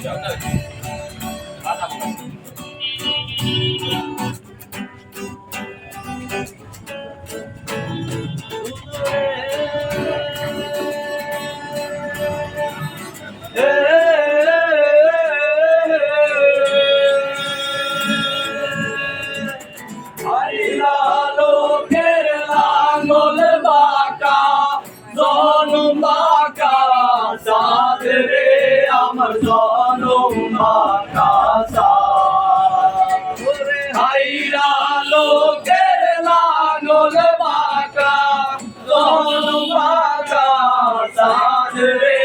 不要客 লোকের লাগল বাঁকা জনম বাঁকা সাজ রে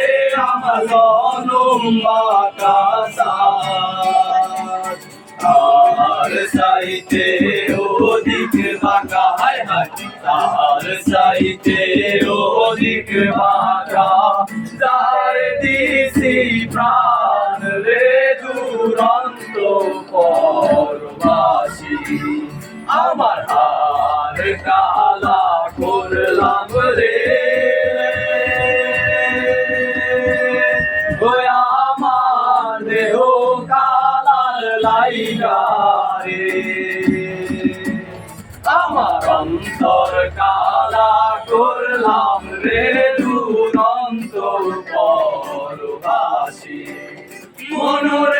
আমার জনম বাঁকা সাজ। আর সাইতে অধিক বাঁকা, হায় হায়। আর সাইতে অধিক বাঁকা, তার দিছি প্রাণ রে দূরা আমার আর কালা করলাম রে। আমার দেহ কালার আমার অন্তর কালা করলাম রে দুরন্ত পরবাসী। মনোর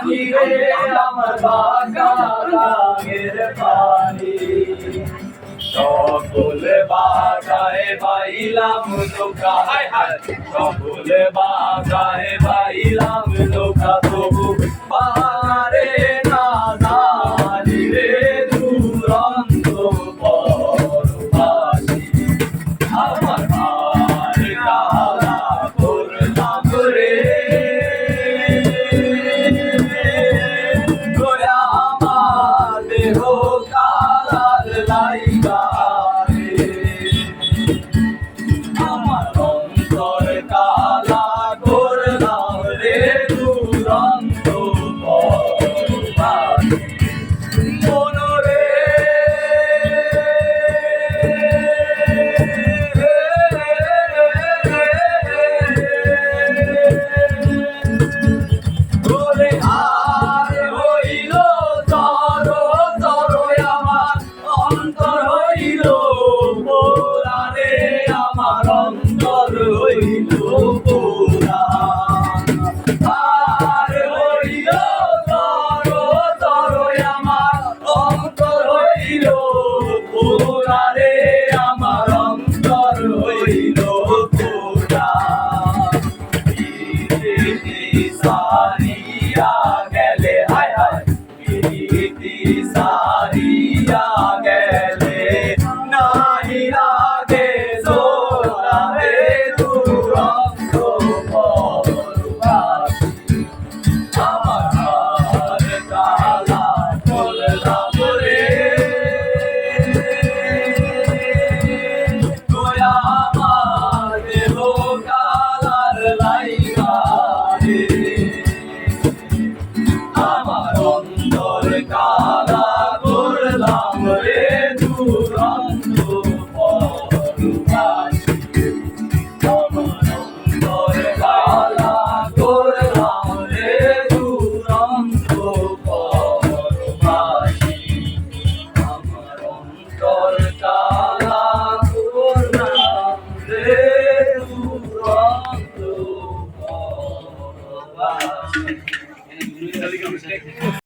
পানি রে আমার বাগানের পানি। সকলে বাগায় বাইলাম লোকা সকলে বাগায় বাইলাম লোকা তবু বা Oh, Chicago.